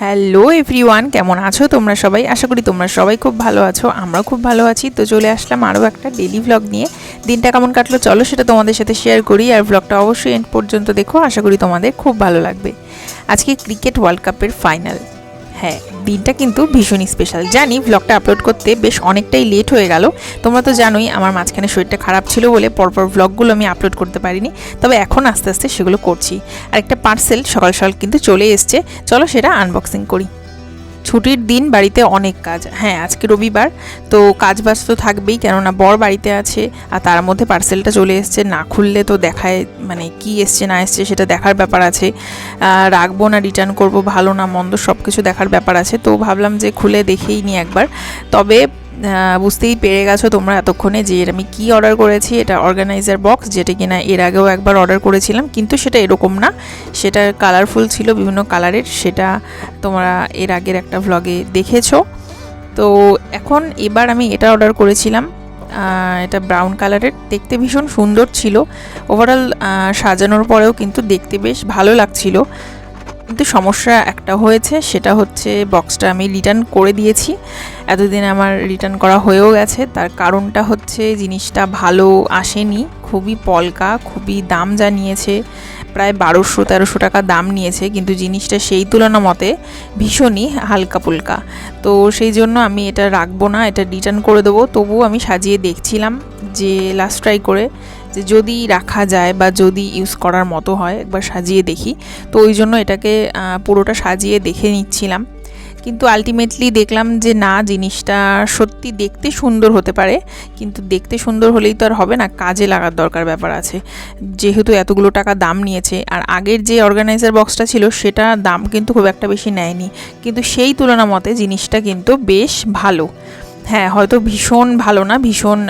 Hello everyone, কেমন আছো তোমরা সবাই? আশা করি তোমরা সবাই খুব ভালো আছো, আমরাও খুব ভালো আছি। তো চলে আসলাম আরও একটা ডেলি ভ্লগ নিয়ে। দিনটা কেমন কাটলো চলো সেটা তোমাদের সাথে শেয়ার করি। আর ভ্লগটা অবশ্যই এন্ড পর্যন্ত দেখো, আশা করি তোমাদের খুব ভালো লাগবে। আজকে ক্রিকেট ওয়ার্ল্ড কাপের ফাইনাল হ্যাঁ দিনটা কিন্তু ভীষণই স্পেশাল জানি ভ্লগটা আপলোড করতে বেশ অনেকটাই লেট হয়ে গেল। তোমরা তো জানোই, আমার মাঝখানে শরীরটা খারাপ ছিল বলে পরপর ভ্লগগুলো আমি আপলোড করতে পারিনি। তবে এখন আস্তে আস্তে সেগুলো করছি। আর একটা পার্সেল সকাল সকাল কিন্তু চলে এসছে। চলো সেটা আনবক্সিং করি। ছুটির দিন বাড়িতে অনেক কাজ। হ্যাঁ আজকে রবিবার, তো কাজ বাজ তো থাকবেই, কেননা বর বাড়িতে আছে, আর তার মধ্যে পার্সেলটা চলে এসছে, না খুললে তো দেখায় মানে কি এসছে, না এসছে, সেটা দেখার ব্যাপার আছে। রাখব না রিটার্ন করব, ভালো না, মন্দ সব কিছু দেখার ব্যাপার আছে, তো ভাবলাম যে খুলে দেখেই নি একবার। তবে বুঝতেই পেরে গেছো তোমরা এতক্ষণে যে আমি কি অর্ডার করেছি? এটা অর্গানাইজার বক্স যেটা কিনা এর আগেও একবার অর্ডার করেছিলাম, কিন্তু সেটা এরকম না। সেটা কালারফুল ছিল, বিভিন্ন কালারের সেটা তোমরা এর আগের একটা ভ্লগে দেখেছ। তো এখন এবার আমি এটা অর্ডার করেছিলাম এটা ব্রাউন কালারের দেখতে ভীষণ সুন্দর ছিল। ওভারঅল সাজানোর পরেও কিন্তু দেখতে বেশ ভালো লাগছিল। কিন্তু সমস্যা একটা হয়েছে, সেটা হচ্ছে বক্সটা আমি রিটার্ন করে দিয়েছি। এতদিন আমার রিটার্ন করা হয়েও গেছে। তার কারণটা হচ্ছে জিনিসটা ভালো আসেনি। খুবই পলকা, খুবই দাম জানিয়েছে। প্রায় বারোশো, তেরোশো টাকা দাম নিয়েছে, কিন্তু জিনিসটা সেই তুলনা মতে ভীষণই হালকা পুলকা। তো সেই জন্য আমি এটা রাখব না, এটা রিটার্ন করে দেবো। তবুও আমি সাজিয়ে দেখছিলাম যে লাস্ট ট্রাই করে যে যদি রাখা যায় বা যদি ইউজ করার মতো হয়, একবার সাজিয়ে দেখি। তো ওই জন্য এটাকে পুরোটা সাজিয়ে দেখে নিচ্ছিলাম। কিন্তু আলটিমেটলি দেখলাম যে না, জিনিসটা সত্যি দেখতে সুন্দর হতে পারে। কিন্তু দেখতে সুন্দর হলেই তো আর হবে না, কাজে লাগার দরকার ব্যাপার আছে। যেহেতু এতগুলো টাকা দাম নিয়েছে, আর আগের যে অর্গানাইজার বক্সটা ছিল, সেটা দাম কিন্তু খুব একটা বেশি নেয়নি। কিন্তু সেই তুলনা মতে জিনিসটা কিন্তু বেশ ভালো। হ্যাঁ হয়তো ভীষণ ভালো না, ভীষণ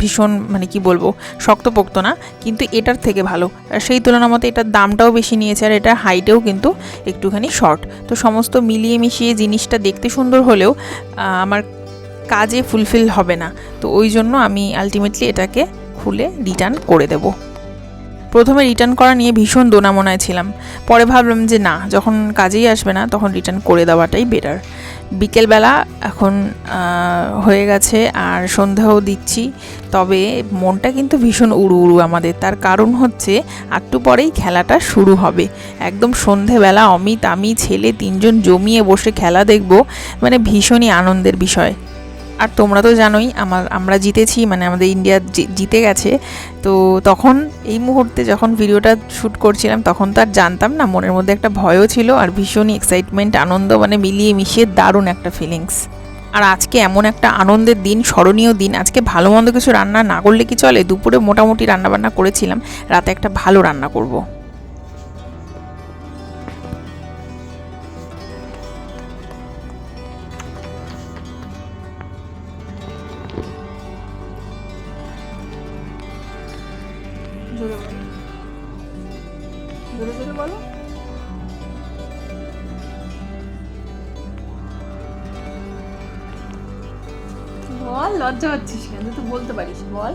ভীষণ মানে কি বলব, শক্তপোক্ত না, কিন্তু এটার থেকে ভালো। আর সেই তুলনা মতে এটার দামটাও বেশি নিয়েছে আর এটার হাইটেও কিন্তু একটুখানি শর্ট। তো সমস্ত মিলিয়ে মিশিয়ে জিনিসটা দেখতে সুন্দর হলেও আমার কাজে ফুলফিল হবে না। তো ওই জন্য আমি আলটিমেটলি এটাকে খুলে রিটার্ন করে দেবো। প্রথমে রিটার্ন করা নিয়ে ভীষণ দোনামোনায় ছিলাম। পরে ভাবলাম যে না, যখন কাজেই আসবে না, তখন রিটার্ন করে দেওয়াটাই বেটার বিকেলবেলা এখন হয়ে গেছে আর সন্ধ্যাও দিচ্ছি। তবে মনটা কিন্তু ভীষণ উড়ু উড়ু আমাদের। তার কারণ হচ্ছে একটু পরেই খেলাটা শুরু হবে। একদম সন্ধেবেলা অমিত, আমি, ছেলে তিনজন জমিয়ে বসে খেলা দেখব। মানে ভীষণই আনন্দের বিষয়। আর তোমরা তো জানোই, আমার, আমরা জিতেছি মানে আমাদের ইন্ডিয়া জিতে গেছে। তো তখন এই মুহূর্তে যখন ভিডিওটা শ্যুট করছিলাম, তখন তো আর জানতাম না, মনের মধ্যে একটা ভয়ও ছিল আর ভীষণই এক্সাইটমেন্ট আনন্দ মানে মিলিয়ে মিশিয়ে দারুণ একটা ফিলিংস আর আজকে এমন একটা আনন্দের দিন, স্মরণীয় দিন। আজকে ভালো মন্দ কিছু রান্না না করলে কি চলে? দুপুরে মোটামুটি রান্নাবান্না করেছিলাম, রাতে একটা ভালো রান্না করব। বল লজ্জা পাচ্ছিস কেন? তুই বলতে পারিস বল।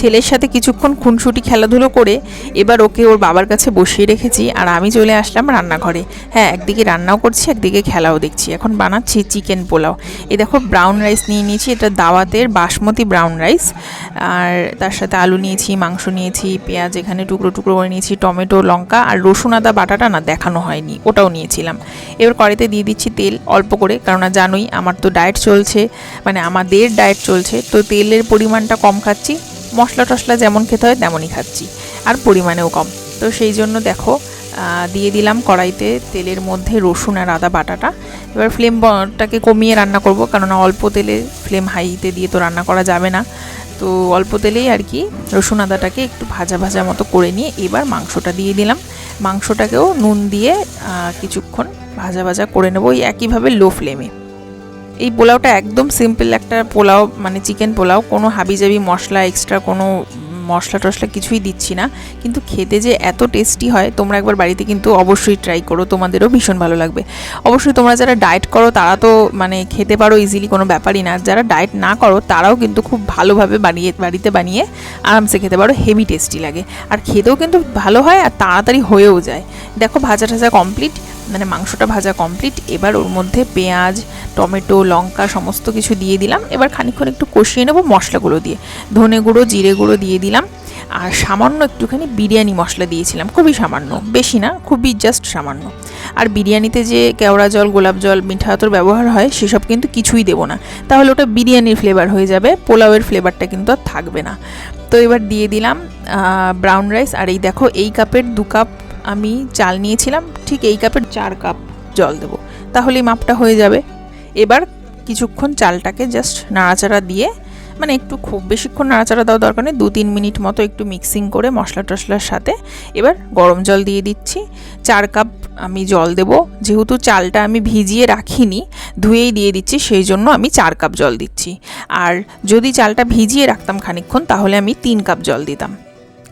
ছেলের সাথে কিছুক্ষণ খুনসুটি খেলাধুলো করে এবার ওকে ওর বাবার কাছে বসিয়ে রেখেছি আর আমি চলে আসলাম রান্নাঘরে। হ্যাঁ একদিকে রান্নাও করছি, একদিকে খেলাও দেখছি। এখন বানাচ্ছি চিকেন পোলাও। এ দেখো ব্রাউন রাইস নিয়ে নিয়েছি, এটা দাওয়াতের বাসমতি ব্রাউন রাইস আর তার সাথে আলু নিয়েছি, মাংস নিয়েছি, পেঁয়াজ এখানে টুকরো টুকরো করে নিয়েছি, টমেটো, লঙ্কা আর রসুন, আদা, বাটাটা না দেখানো হয়নি, ওটাও নিয়েছিলাম। এবার কড়াইতে দিয়ে দিচ্ছি তেল অল্প করে কারণ জানোই আমার তো ডায়েট চলছে মানে আমাদের ডায়েট চলছে, তো তেলের পরিমাণটা কম খাচ্ছি। মশলা টশলা যেমন খেতে হয় তেমনই খাচ্ছি, আর পরিমাণেও কম। তো সেই জন্য দেখো দিয়ে দিলাম কড়াইতে তেলের মধ্যে রসুন আর আদা বাটাটা। এবার ফ্লেমটাকে কমিয়ে রান্না করব, কেননা অল্প তেলে ফ্লেম হাইতে দিয়ে তো রান্না করা যাবে না। তো অল্প তেলেই আর কি রসুন আদাটাকে একটু ভাজা ভাজা মতো করে নিয়ে এবার মাংসটা দিয়ে দিলাম। মাংসটাকেও নুন দিয়ে কিছুক্ষণ ভাজা ভাজা করে নেব ওই একইভাবে লো ফ্লেমে এই পোলাওটা একদম সিম্পল একটা পোলাও মানে চিকেন পোলাও, কোনো হাবিজাবি মশলা এক্সট্রা কোনো মশলা টশলা কিছুই দিচ্ছি না। কিন্তু খেতে যে এত টেস্টি হয়, তোমরা একবার বাড়িতে কিন্তু অবশ্যই ট্রাই করো, তোমাদেরও ভীষণ ভালো লাগবে। অবশ্যই তোমরা যারা ডায়েট করো, তারা তো মানে খেতে পারো ইজিলি কোনো ব্যাপারই না। যারা ডায়েট না করো, তারাও কিন্তু খুব ভালোভাবে বানিয়ে, বাড়িতে বানিয়ে আরামসে খেতে পারো হেভি টেস্টি লাগে। আর খেতেও কিন্তু ভালো হয় আর তাড়াতাড়ি হয়েও যায়। দেখো ভাজা টাজা কমপ্লিট মানে মাংসটা ভাজা কমপ্লিট এবার ওর মধ্যে পেঁয়াজ, টমেটো, লঙ্কা সমস্ত কিছু দিয়ে দিলাম। এবার খানিকক্ষণ একটু কষিয়ে নেব মশলাগুলো দিয়ে। ধনে গুঁড়ো, জিরে গুঁড়ো দিয়ে দিলাম। আর সামান্য একটুখানি বিরিয়ানি মশলা দিয়েছিলাম। খুবই সামান্য, বেশি না, খুবই জাস্ট সামান্য। আর বিরিয়ানিতে যে কেওড়া জল, গোলাপ জল, মিঠা আতর ব্যবহার হয়, সেসব কিন্তু কিছুই দেবো না। তাহলে ওটা বিরিয়ানির ফ্লেভার হয়ে যাবে, পোলাওয়ের ফ্লেভারটা কিন্তু আর থাকবে না। তো এবার দিয়ে দিলাম ব্রাউন রাইস আর এই দেখো, এই কাপের দু কাপ আমি চাল নিয়েছিলাম, ঠিক এই কাপের চার কাপ জল দেবো। তাহলেই মাপটা হয়ে যাবে। এবার কিছুক্ষণ চালটাকে জাস্ট নাড়াচাড়া দিয়ে মানে একটু খুব বেশিক্ষণ নাড়াচাড়া দেওয়া দরকার নেই দু তিন মিনিট মতো একটু মিক্সিং করে মশলা টশলার সাথে এবার গরম জল দিয়ে দিচ্ছি। চার কাপ আমি জল দেব, যেহেতু চালটা আমি ভিজিয়ে রাখিনি, ধুয়েই দিয়ে দিচ্ছি, সেই জন্য আমি চার কাপ জল দিচ্ছি। আর যদি চালটা ভিজিয়ে রাখতাম খানিকক্ষণ, তাহলে আমি তিন কাপ জল দিতাম।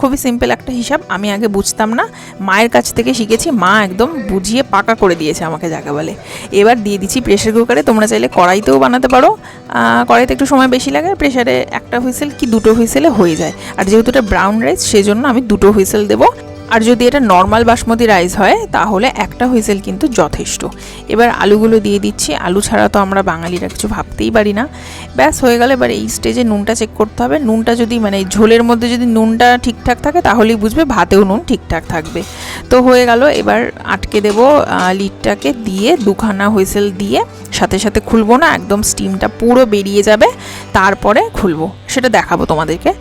খুবই সিম্পল একটা হিসাব, আমি আগে বুঝতাম না। মায়ের কাছ থেকে শিখেছি, মা একদম বুঝিয়ে পাকা করে দিয়েছে আমাকে যাকে বলে। এবার দিয়ে দিচ্ছি প্রেশার কুকারে তোমরা চাইলে কড়াইতেও বানাতে পারো। কড়াইতে একটু সময় বেশি লাগে প্রেশারে একটা হুইসেল কি দুটো হুইসেলে হয়ে যায়। আর যেহেতু এটা ব্রাউন রাইস সেজন্য আমি দুটো হুইসেল দেবো। আর যদি এটা নর্মাল বাসমতি রাইস হয়, তাহলে একটা হুইসেল কিন্তু যথেষ্ট। এবার আলুগুলো দিয়ে দিচ্ছি। আলু ছাড়া তো আমরা বাঙালিরা কিছু ভাবতেই পারি না। ব্যাস, হয়ে গেলে। এবার এই স্টেজে নুনটা চেক করতে হবে। নুনটা যদি মানে ঝোলের মধ্যে যদি নুনটা ঠিকঠাক থাকে, তাহলেই বুঝবে ভাতেও নুন ঠিকঠাক থাকবে। তো হয়ে গেল। এবার আটকে দেব লিডটাকে দিয়ে দুখানা হুইসেল দিয়ে সাথে সাথে খুলবো না, একদম স্টিমটা পুরো বেরিয়ে যাবে, তারপরে খুলবো। সেটা দেখাবো তোমাদেরকে।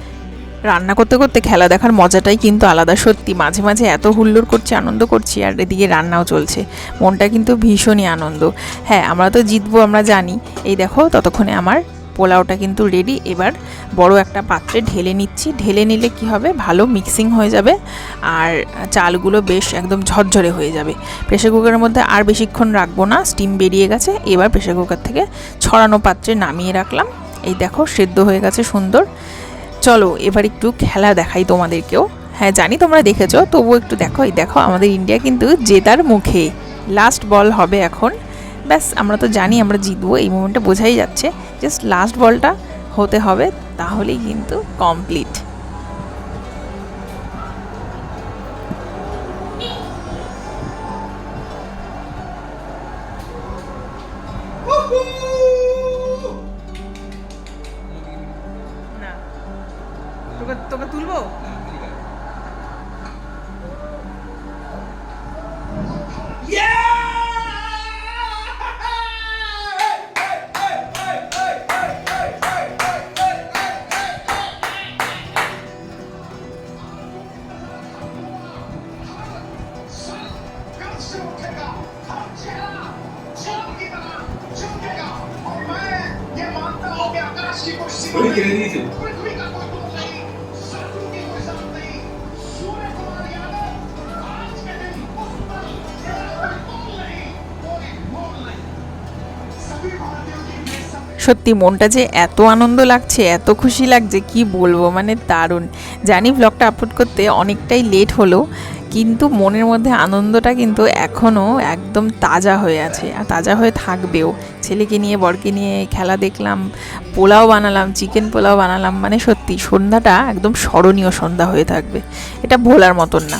রান্না করতে করতে খেলা দেখার মজাটাই কিন্তু আলাদা। সত্যি, মাঝে মাঝে এত হুল্লোড় করছি, আনন্দ করছি, আর এদিকে রান্নাও চলছে। মনটা কিন্তু ভীষণই আনন্দ। হ্যাঁ আমরা তো জিতবো, আমরা জানি। এই দেখো, ততক্ষণে আমার পোলাওটা কিন্তু রেডি এবার বড় একটা পাত্রে ঢেলে নিচ্ছি। ঢেলে নিলে কি হবে? ভালো মিক্সিং হয়ে যাবে, আর চালগুলো বেশ একদম ঝরঝরে হয়ে যাবে। প্রেশার কুকারের মধ্যে আর বেশিক্ষণ রাখব না স্টিম বেরিয়ে গেছে। এবার প্রেশার কুকার থেকে ছড়ানো পাত্রে নামিয়ে রাখলাম। এই দেখো, সেদ্ধ হয়ে গেছে, সুন্দর। চলো, এবার একটু খেলা দেখাই তোমাদেরকেও। হ্যাঁ জানি তোমরা দেখেছ, তবুও একটু দেখো, এই দেখো, আমাদের ইন্ডিয়া কিন্তু জেতার মুখে। লাস্ট বল হবে এখন। ব্যাস, আমরা তো জানি আমরা জিতবো, এই মোমেন্টটা বোঝাই যাচ্ছে জাস্ট লাস্ট বলটা হতে হবে, তাহলেই কিন্তু কমপ্লিট সত্যি মনটা যে এত আনন্দ লাগছে, এত খুশি লাগছে, কি বলব? মানে দারুণ। জানি ব্লগটা আপলোড করতে অনেকটাই লেট হলো, কিন্তু মনের মধ্যে আনন্দটা কিন্তু এখনও একদম তাজা হয়ে আছে। আর তাজা হয়ে থাকবেও। ছেলেকে নিয়ে, বরকে নিয়ে খেলা দেখলাম, পোলাও বানালাম চিকেন পোলাও বানালাম মানে সত্যি সন্ধ্যাটা একদম স্মরণীয় সন্ধ্যা হয়ে থাকবে। এটা ভোলার মতন না।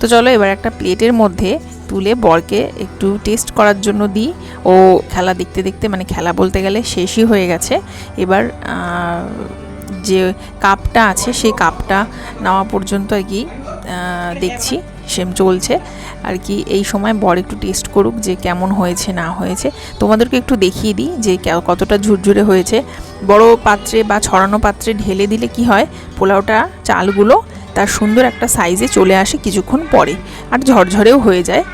তো চলো এবার একটা প্লেটের মধ্যে তুলে বরকে একটু টেস্ট করার জন্য দিই। ও খেলা দেখতে দেখতে মানে খেলা বলতে গেলে শেষই হয়ে গেছে। এবার যে কাপটা আছে, সেই কাপটা নেওয়া পর্যন্ত আর কি দেখছি, সেম চলছে। আর কি, এই সময় বর একটু টেস্ট করুক যে কেমন হয়েছে, না হয়েছে। তোমাদেরকে একটু দেখিয়ে দিই যে কতটা ঝুরঝুরে হয়েছে। বড় পাত্রে বা ছড়ানো পাত্রে ঢেলে দিলে কি হয়? পোলাওটা চালগুলো তার সুন্দর একটা সাইজে চলে আসে কিছুক্ষণ পরে। আর ঝরঝরেও হয়ে যায়।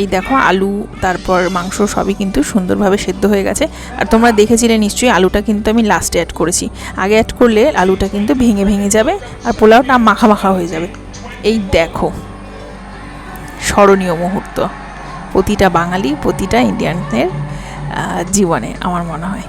এই দেখো আলু, তারপর মাংস সবই কিন্তু সুন্দরভাবে সেদ্ধ হয়ে গেছে। আর তোমরা দেখেছিলে নিশ্চয়ই আলুটা কিন্তু আমি লাস্টে অ্যাড করেছি। আগে অ্যাড করলে আলুটা কিন্তু ভেঙে ভেঙে যাবে আর পোলাওটা মাখা মাখা হয়ে যাবে। এই দেখো স্মরণীয় মুহূর্ত। প্রতিটা বাঙালি প্রতিটা ইন্ডিয়ানদের জীবনে, আমার মনে হয়।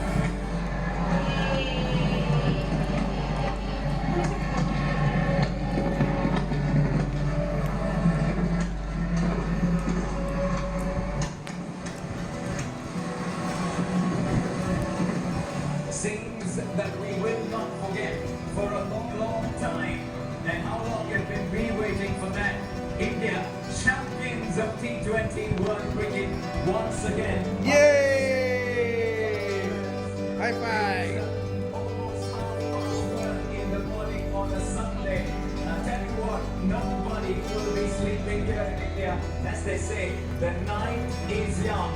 Nobody will be sleeping here in India. As they say, the night is young.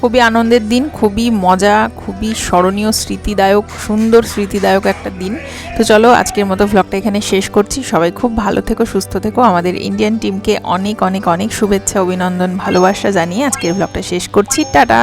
খুবই আনন্দের দিন খুবই মজা খুবই স্মরণীয় স্মৃতিদায়ক সুন্দর স্মৃতিদায়ক একটা দিন তো চলো আজকের মতো ভ্লগটা এখানে শেষ করছি সবাই খুব ভালো থেকো সুস্থ থেকো আমাদের ইন্ডিয়ান টিমকে অনেক অনেক অনেক শুভেচ্ছা অভিনন্দন ভালোবাসা জানিয়ে আজকের ভ্লগটা শেষ করছি টাটা